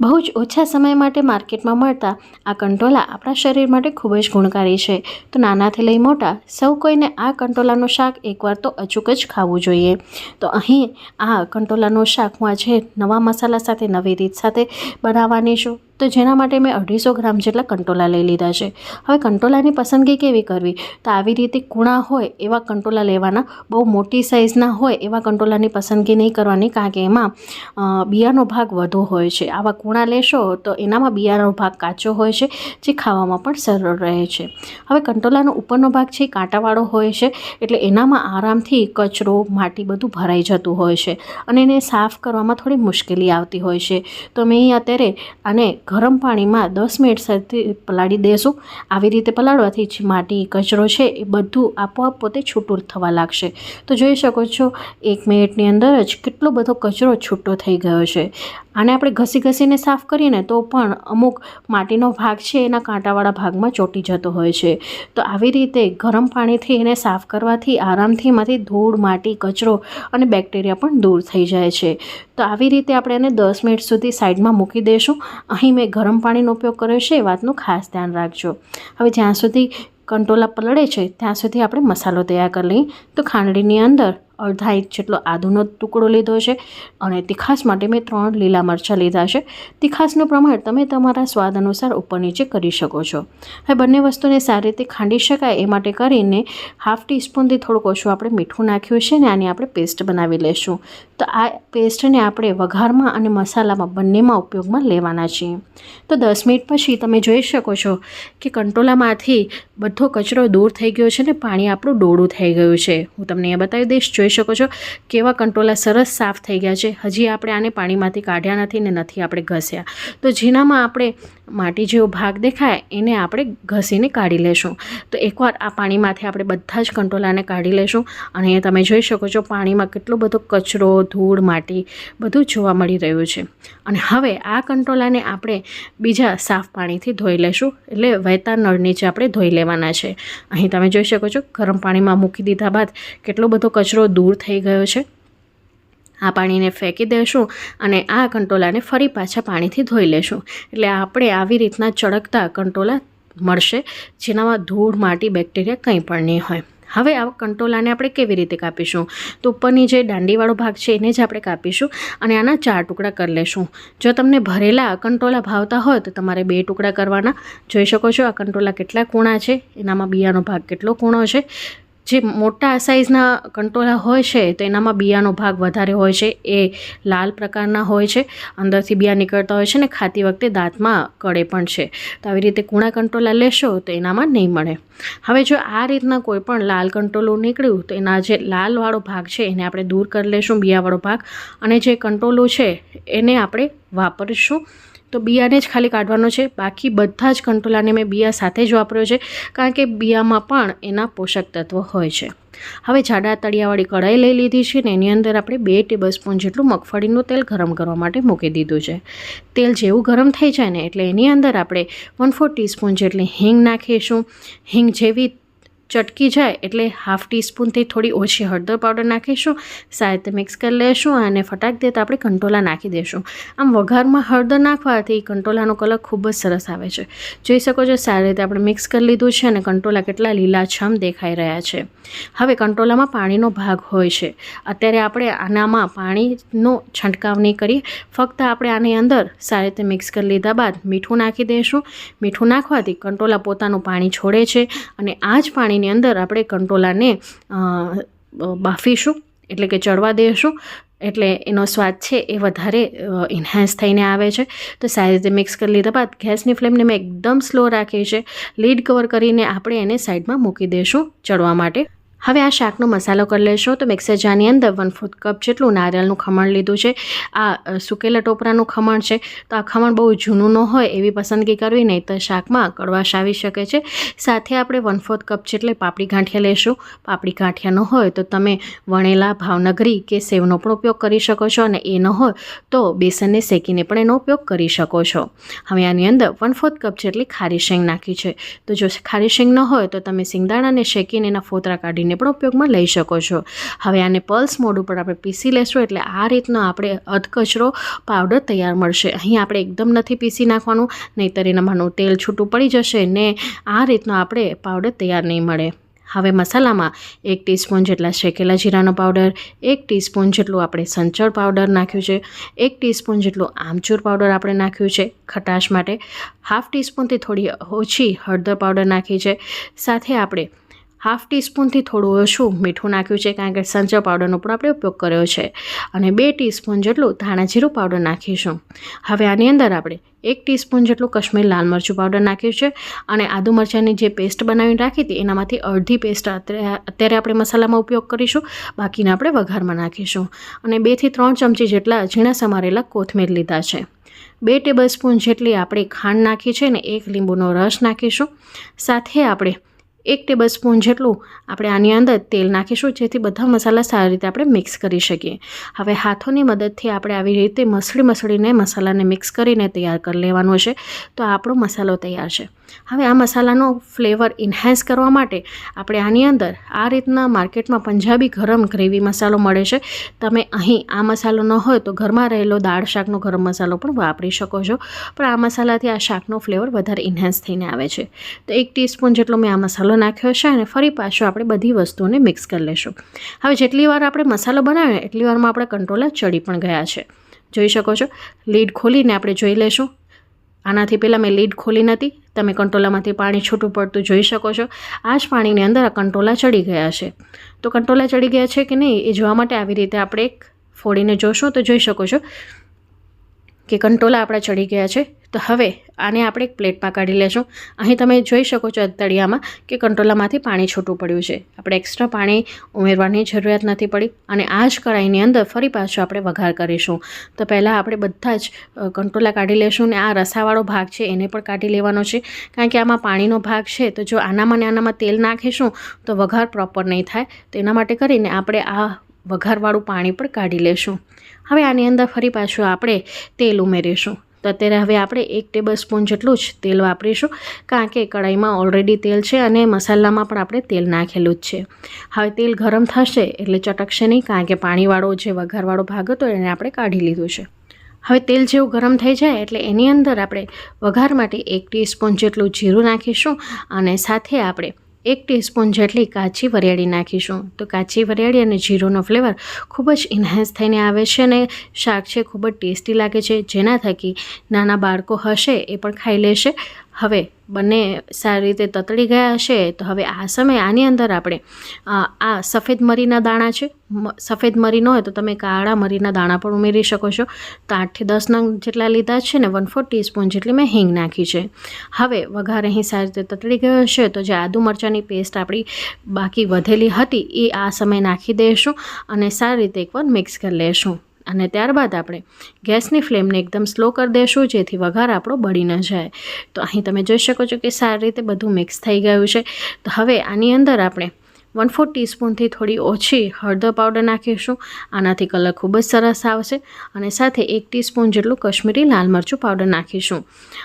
બહુ જ ઓછા સમય માટે માર્કેટમાં મળતા આ કંટોલા આપણા શરીર માટે ખૂબ જ ગુણકારી છે. તો નાનાથી લઈ મોટા, સૌ કોઈને આ કંટોલાનું શાક એકવાર તો અચૂક જ ખાવું જોઈએ. તો અહીં આ કંટોલાનું શાક હું આજે નવા મસાલા સાથે, નવી રીત સાથે બનાવવાની છું. તો જેના માટે મેં અઢીસો ગ્રામ જેટલા કંટોલા લઈ લીધા છે. હવે કંટોલાની પસંદગી કેવી કરવી? તો આવી રીતે કૂણા હોય એવા કંટોલા લેવાના, બહુ મોટી સાઇઝના હોય એવા કંટોલાની પસંદગી નહીં કરવાની, કારણ કે એમાં બિયાનો ભાગ વધુ હોય છે. આવા કૂણા લેશો તો એનામાં બિયાનો ભાગ કાચો હોય છે, જે ખાવામાં પણ સરળ રહે છે. હવે કંટોલાનો ઉપરનો ભાગ છે કાંટાવાળો હોય છે, એટલે એનામાં આરામથી કચરો, માટી બધું ભરાઈ જતું હોય છે અને એને સાફ કરવામાં થોડી મુશ્કેલી આવતી હોય છે. તો મેં અત્યારે આને ગરમ પાણીમાં દસ મિનિટ સુધી પલાળી દેશું. આવી રીતે પલાળવાથી માટી, કચરો છે એ બધું આપોઆપ પોતે છૂટું થવા લાગશે. તો જોઈ શકો છો, એક મિનિટની અંદર જ કેટલો બધો કચરો છૂટો થઈ ગયો છે. આને આપણે ઘસી ઘસીને સાફ કરીએ ને તો પણ અમુક માટીનો ભાગ છે એના કાંટાવાળા ભાગમાં ચોંટી જતો હોય છે. તો આવી રીતે ગરમ પાણીથી એને સાફ કરવાથી આરામથી એમાંથી ધૂળ, માટી, કચરો અને બેક્ટેરિયા પણ દૂર થઈ જાય છે. તો આવી રીતે આપણે એને દસ મિનિટ સુધી સાઈડમાં મૂકી દઈશું અહીં મેં ગરમ પાણીનો ઉપયોગ કર્યો છે, એ વાતનું ખાસ ધ્યાન રાખજો. હવે જ્યાં સુધી કંટોલા પલળે છે, ત્યાં સુધી આપણે મસાલો તૈયાર કરી લઈએ. તો ખાંડણીની અંદર અડધા ઇંચ જેટલો આદુનો ટુકડો લીધો છે અને તીખાસ માટે મેં ત્રણ લીલા મરચાં લીધા છે. તીખાસનું પ્રમાણ તમે તમારા સ્વાદ અનુસાર ઉપર નીચે કરી શકો છો. હવે બંને વસ્તુને સારી રીતે ખાંડી શકાય એ માટે કરીને હાફ ટીસ્પૂનથી થોડુંક ઓછું આપણે મીઠું નાખ્યું છે ને આની આપણે પેસ્ટ બનાવી લઈશું તો આ પેસ્ટને આપણે વઘારમાં અને મસાલામાં બંનેમાં ઉપયોગમાં લેવાના છીએ. તો દસ મિનિટ પછી તમે જોઈ શકો છો કે કંટોલામાંથી બધો કચરો દૂર થઈ ગયો છે ને પાણી આપણું ડોળું થઈ ગયું છે. હું તમને એ બતાવી દઈશ, જોઈ જોઈ શકો છો કેવા કંટોલા સરસ સાફ થઈ ગયા છે. હજી આપણે આને પાણીમાંથી કાઢ્યા નથી ને નથી આપણે ઘસ્યા. તો જેનામાં આપણે માટી જેવો ભાગ દેખાય, એને આપણે ઘસીને કાઢી લેશું. તો એકવાર આ પાણીમાંથી આપણે બધા જ કંટોલાને કાઢી લેશું અને તમે જોઈ શકો છો પાણીમાં કેટલો બધો કચરો, ધૂળ, માટી બધું જોવા મળી રહ્યું છે. અને હવે આ કંટોલાને આપણે બીજા સાફ પાણીથી ધોઈ લેશું, એટલે વહેતા નળ નીચે આપણે ધોઈ લેવાના છે. અહીં તમે જોઈ શકો છો ગરમ પાણીમાં મૂકી દીધા બાદ કેટલો બધો કચરો દૂર થઈ ગયો છે. આ પાણીને ફેંકી દેશું અને આ કંટોલાને ફરી પાછા પાણીથી ધોઈ લેશું. એટલે આપણે આવી રીતના ચળકતા કંટોલા મળશે, જેનામાં ધૂળ, માટી, બેક્ટેરિયા કંઈ પણ નહીં હોય. હવે આ કંટોલાને આપણે કેવી રીતે કાપીશું? તો ઉપરની જે દાંડીવાળો ભાગ છે એને જ આપણે કાપીશું અને આના ચાર ટુકડા કરી લેશું. જો તમને ભરેલા કંટોલા ભાવતા હોય તો તમારે બે ટુકડા કરવાના. જોઈ શકો છો આ કંટોલા કેટલા કૂણા છે, એનામાં બિયાનો ભાગ કેટલો કૂણો છે. જે મોટા સાઇઝના કંટોલા હોય છે, તો એનામાં બિયાનો ભાગ વધારે હોય છે, એ લાલ પ્રકારના હોય છે, અંદરથી બિયા નીકળતા હોય છે ને ખાતી વખતે દાંતમાં કળે પણ છે. તો આવી રીતે કૂણા કંટોલા લેશો, તો એનામાં નહીં મળે. હવે જો આ રીતના કોઈ પણ લાલ કંટોલું નીકળ્યું, તો એના જે લાલવાળો ભાગ છે, એને આપણે દૂર કરી લેશું બિયાવાળો ભાગ, અને જે કંટોલું છે, એને આપણે વાપરીશું. તો બિયાને જ ખાલી કાઢવાનો છે. બાકી બધા જ કંટોલાને મેં બિયા સાથે જ વાપર્યો છે, કારણ કે બિયામાં પણ એના પોષક તત્વો હોય છે. હવે જાડા તળિયાવાળી કઢાઈ લઈ લીધી છે ને એની અંદર આપણે બે ટેબલ સ્પૂન જેટલું મગફળીનું તેલ ગરમ કરવા માટે મૂકી દીધું છે. તેલ જેવું ગરમ થઈ જાય ને એટલે એની અંદર આપણે વન ફોર ટીસ્પૂન જેટલી હિંગ નાખીશું. હિંગ જેવી ચટકી જાય એટલે હાફ ટીસ્પૂનથી થોડી ઓછી હળદર પાવડર નાખીશું સાથે મિક્સ કરી લઈશું અને ફટાક દેતા આપણે કંટોલા નાખી દઈશું આમ વઘારમાં હળદર નાખવાથી કંટોલાનો કલર ખૂબ જ સરસ આવે છે. જોઈ શકો છો સારી રીતે આપણે મિક્સ કરી લીધું છે અને કંટોલા કેટલા લીલાછમ દેખાઈ રહ્યા છે. હવે કંટોલામાં પાણીનો ભાગ હોય છે. અત્યારે આપણે આનામાં પાણીનો છંટકાવ નહીં કરીએ. ફક્ત આપણે આની અંદર સારી રીતે મિક્સ કરી લીધા બાદ મીઠું નાખી દઈશું મીઠું નાખવાથી કંટોલા પોતાનું પાણી છોડે છે અને આ જ પાણી એની અંદર આપણે કંટોલાને બાફીશું, એટલે કે ચડવા દઈશું એટલે એનો સ્વાદ છે એ વધારે ઇન્હાન્સ થઈને આવે છે. તો સારી રીતે મિક્સ કરી લીધા બાદ ગેસની ફ્લેમને મેં એકદમ સ્લો રાખી છે. લીડ કવર કરીને આપણે એને સાઈડમાં મૂકી દઈશું ચડવા માટે. હવે આ શાકનો મસાલો કરી લેશો તો મિક્સર જારની અંદર વન ફોર્થ કપ જેટલું નારિયેળનું ખમણ લીધું છે. આ સુકેલા ટોપરાનું ખમણ છે. તો આ ખમણ બહુ જૂનું ન હોય એવી પસંદગી કરવી, નહીં તો શાકમાં કડવાશ આવી શકે છે. સાથે આપણે વન ફોર્થ કપ જેટલે પાપડી ગાંઠિયા લેશું. પાપડી ગાંઠિયા ન હોય તો તમે વણેલા, ભાવનગરી કે સેવનો પણ ઉપયોગ કરી શકો છો અને એ ન હોય તો બેસનને શેકીને પણ એનો ઉપયોગ કરી શકો છો. હવે આની અંદર વન ફોર્થ કપ જેટલી ખારી શેંગ નાખી છે. તો જો ખારી શેંગ ન હોય તો તમે સિંગદાણાને શેકીને એના ફોતરા કાઢીને કરીને પણ ઉપયોગમાં લઈ શકો છો. હવે આને પલ્સ મોડ ઉપર આપણે પીસી લેશું એટલે આ રીતનો આપણે અધકચરો પાવડર તૈયાર મળશે. અહીં આપણે એકદમ નથી પીસી નાખવાનું, નહીંતર એનામાંનું તેલ છૂટું પડી જશે ને આ રીતનો આપણે પાવડર તૈયાર નહીં મળે. હવે મસાલામાં એક ટીસ્પૂન જેટલા શેકેલા જીરાનો પાવડર, એક ટીસ્પૂન જેટલું આપણે સંચળ પાવડર નાખ્યું છે, એક ટીસ્પૂન જેટલું આમચૂર પાવડર આપણે નાખ્યું છે, ખટાશ માટે. હાફ ટીસ્પૂનથી થોડી ઓછી હળદર પાવડર નાખી છે. સાથે આપણે હાફ ટીસ્પૂનથી થોડું ઓછું મીઠું નાખ્યું છે કારણ કે સંચો પાવડરનો પણ આપણે ઉપયોગ કર્યો છે. અને બે ટીસ્પૂન જેટલું ધાણા જીરું પાવડર નાખીશું. હવે આની અંદર આપણે એક ટીસ્પૂન જેટલું કશ્મીર લાલ મરચું પાવડર નાખ્યું છે અને આદુ મરચાંની જે પેસ્ટ બનાવીને રાખી હતી એનામાંથી અડધી પેસ્ટ અત્યારે આપણે મસાલામાં ઉપયોગ કરીશું. બાકીને આપણે વઘારમાં નાખીશું. અને બેથી ત્રણ ચમચી જેટલા ઝીણા સમારેલા કોથમીર લીધા છે. બે ટેબલ સ્પૂન જેટલી આપણે ખાંડ નાખી છે ને એક લીંબુનો રસ નાખીશું. સાથે આપણે એક ટેબલ સ્પૂન જેટલું આપણે આની અંદર તેલ નાખીશું, જેથી બધા મસાલા સારી રીતે આપણે મિક્સ કરી શકીએ. હવે હાથોની મદદથી આપણે આવી રીતે મસળી મસળીને મસાલાને મિક્સ કરીને તૈયાર કરી લેવાનો છે. તો આપણો મસાલો તૈયાર છે. હવે આ મસાલાનો ફ્લેવર ઇન્હાન્સ કરવા માટે આપણે આની અંદર આ રીતના માર્કેટમાં પંજાબી ગરમ ગ્રેવી મસાલો મળે છે. તમે અહીં આ મસાલો ન હોય તો ઘરમાં રહેલો દાળ શાકનો ગરમ મસાલો પણ વાપરી શકો છો. પણ આ મસાલાથી આ શાકનો ફ્લેવર વધારે ઇન્હાન્સ થઈને આવે છે. તો એક ટીસ્પૂન જેટલો મેં આ મસાલો નાખ્યો છે અને ફરી પાછો આપણે બધી વસ્તુઓને મિક્સ કરી લેશું. હવે જેટલી વાર આપણે મસાલો બનાવ્યો એટલી વારમાં આપણે કંટ્રોલર ચડી પણ ગયા છે. જોઈ શકો છો? લીડ ખોલીને આપણે જોઈ લેશું. આનાથી પહેલાં મેં લીડ ખોલી નથી. તમે કંટ્રોલામાંથી પાણી છૂટું પડતું જોઈ શકો છો. આ જ પાણીની અંદર આ કંટ્રોલા ચડી ગયા છે. તો કંટ્રોલા ચડી ગયા છે કે નહીં એ જોવા માટે આવી રીતે આપણે એક ફોડીને જોશો તો જોઈ શકો છો. કે કંટોલા આપણા ચડી ગયા છે, તો હવે આને આપણે એક પ્લેટમાં કાઢી લેશું. અહીં તમે જોઈ શકો છો તળિયામાં કે કંટોલામાંથી પાણી છૂટું પડ્યું છે. આપણે એક્સ્ટ્રા પાણી ઉમેરવાની જરૂરિયાત નથી પડી અને આ જ કડાઈની અંદર ફરી પાછું આપણે વઘાર કરીશું. તો પહેલાં આપણે બધા જ કંટોલા કાઢી લેશું ને આ રસાવાળો ભાગ છે એને પણ કાઢી લેવાનો છે. કારણ કે આમાં પાણીનો ભાગ છે, તો જો આનામાં ને આનામાં તેલ નાખીશું તો વઘાર પ્રોપર નહીં થાય. તો એના માટે કરીને આપણે આ વઘારવાળું પાણી પણ કાઢી લેશું. હવે આની અંદર ફરી પાછું આપણે તેલ ઉમેરીશું. તો અત્યારે હવે આપણે એક ટેબલ સ્પૂન જેટલું જ તેલ વાપરીશું, કારણ કે કઢાઈમાં ઓલરેડી તેલ છે અને મસાલામાં પણ આપણે તેલ નાખેલું જ છે. હવે તેલ ગરમ થશે એટલે ચટકશે નહીં, કારણ કે પાણીવાળો જે વઘારવાળો ભાગ હતો એને આપણે કાઢી લીધું છે. હવે તેલ જેવું ગરમ થઈ જાય એટલે એની અંદર આપણે વઘાર માટે એક ટીસ્પૂન જેટલું જીરું નાખીશું અને સાથે આપણે એક ટીસ્પૂન જેટલી કાચી વરિયાળી નાખીશું. તો કાચી વરિયાળી અને જીરોનો ફ્લેવર ખૂબ જ ઇન્હાન્સ થઈને આવે છે અને શાક છે ખૂબ જ ટેસ્ટી લાગે છે. જેના થકી નાના બાળકો હશે એ પણ ખાઈ લેશે. હવે બંને સારી રીતે તતળી ગયા હશે, તો હવે આ સમયે આની અંદર આપણે આ સફેદ મરીના દાણા છે. સફેદ મરી ન હોય તો તમે કાળા મરીના દાણા પણ ઉમેરી શકો છો. તો આઠથી દસ નંગ જેટલા લીધા છે ને વન ફોર ટીસ્પૂન જેટલી મેં હિંગ નાખી છે. હવે વઘાર અહીં સારી રીતે તતળી ગયો હશે, તો જે આદુ મરચાંની પેસ્ટ આપણી બાકી વધેલી હતી, એ આ સમયે નાખી દઈશું અને સારી રીતે એકવાર મિક્સ કરી લેશું. અને ત્યારબાદ આપણે ગેસની ફ્લેમને એકદમ સ્લો કરી દઈશું જેથી વઘાર આપણો બળી ન જાય. તો અહીં તમે જોઈ શકો છો કે સારી રીતે બધું મિક્સ થઈ ગયું છે. તો હવે આની અંદર આપણે વન ફોર ટીસ્પૂનથી થોડી ઓછી હળદર પાવડર નાખીશું. આનાથી કલર ખૂબ જ સરસ આવશે અને સાથે એક ટીસ્પૂન જેટલું કશ્મીરી લાલ મરચું પાવડર નાખીશું.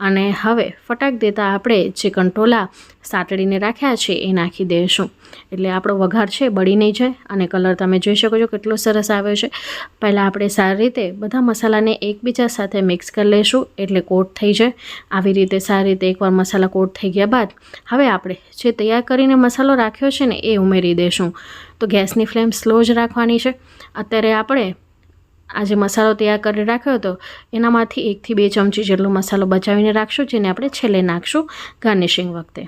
અને હવે ફટાક દેતા આપણે જે કંટોલા સાતડીને રાખ્યા છે એ નાખી દઈશું એટલે આપણો વઘાર છે, બળી નહીં જાય અને કલર તમે જોઈ શકો છો કેટલો સરસ આવ્યો છે. પહેલાં આપણે સારી રીતે બધા મસાલાને એકબીજા સાથે મિક્સ કરી લઈશું એટલે કોટ થઈ જાય. આવી રીતે સારી રીતે એકવાર મસાલા કોટ થઈ ગયા બાદ હવે આપણે જે તૈયાર કરીને મસાલો રાખ્યો છે ને એ ઉમેરી દઈશું તો ગેસની ફ્લેમ સ્લો જ રાખવાની છે. અત્યારે આપણે આ જે મસાલો તૈયાર કરી રાખ્યો હતો. એનામાંથી એકથી બે ચમચી જેટલો મસાલો બચાવીને રાખશું, જેને આપણે છેલ્લે નાખશું ગાર્નિશિંગ વખતે.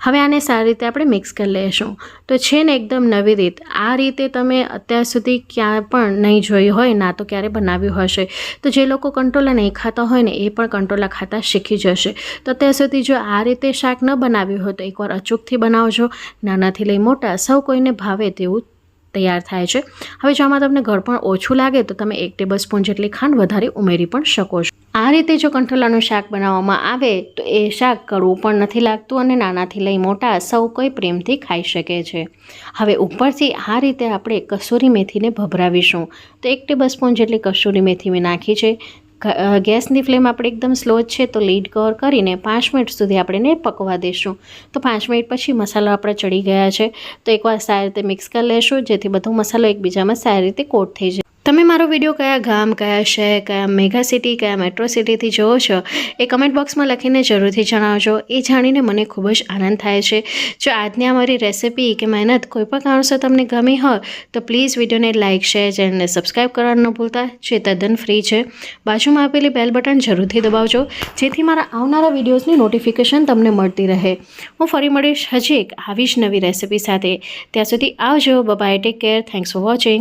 હવે આને સારી રીતે આપણે મિક્સ કરી લઈશું. તો છે ને એકદમ નવી રીત. આ રીતે તમે અત્યાર સુધી ક્યાં પણ નહીં જોઈ હોય, ના તો ક્યારે બનાવ્યું હશે. તો જે લોકો કંટોલા નહીં ખાતા હોય ને, એ પણ કંટોલા ખાતા શીખી જશે. તો અત્યાર સુધી જો આ રીતે શાક ન બનાવ્યું હોય, તો એકવાર અચૂકથી બનાવજો. નાનાથી લઈ મોટા, સૌ કોઈને ભાવે તેવું તૈયાર થાય છે. હવે જો આમાં તમને ઘર પણ ઓછું લાગે, તો તમે એક ટેબલ સ્પૂન જેટલી ખાંડ વધારે ઉમેરી પણ શકો છો. આ રીતે જો કંઠોલાનું શાક બનાવવામાં આવે, તો એ શાક કડવું પણ નથી લાગતું અને નાનાથી લઈ મોટા સૌ કોઈ પ્રેમથી ખાઈ શકે છે. હવે ઉપરથી આ રીતે આપણે કસૂરી મેથીને ભભરાવીશું. તો એક ટેબલ સ્પૂન જેટલી કસૂરી મેથી મેં નાખી છે. ગેસની ફ્લેમ આપણે એકદમ સ્લો જ છે, તો લીડ કવર કરીને પાંચ મિનિટ સુધી આપણે એને પકવા દઈશું તો પાંચ મિનિટ પછી મસાલો આપણે ચડી ગયા છે. તો એકવાર સારી રીતે મિક્સ કરી લેશું, જેથી બધો મસાલો એકબીજામાં સારી રીતે કોટ થઈ જાય. તમે મારો વીડિયો કયા ગામ, કયા શહેર, કયા મેગા સિટી, કયા મેટ્રો સિટીથી જોવો છો, એ કમેન્ટ બોક્સમાં લખીને જરૂરથી જણાવજો. એ જાણીને મને ખૂબ જ આનંદ થાય છે. જો આજની અમારી રેસિપી કે મહેનત કોઈ પણ કારણસર તમને ગમી હોય, તો પ્લીઝ વિડીયોને લાઇક, શેર ચેનલને સબસ્ક્રાઈબ કરવાનું ન ભૂલતા, જે તદ્દન ફ્રી છે. બાજુમાં આપેલી બેલ બટન જરૂરથી દબાવજો, જેથી મારા આવનારા વિડીયોઝની નોટિફિકેશન તમને મળતી રહે. હું ફરી મળીશ હજી એક આવી જ નવી રેસિપી સાથે. ત્યાં સુધી આવજો. Bye bye take care thanks for watching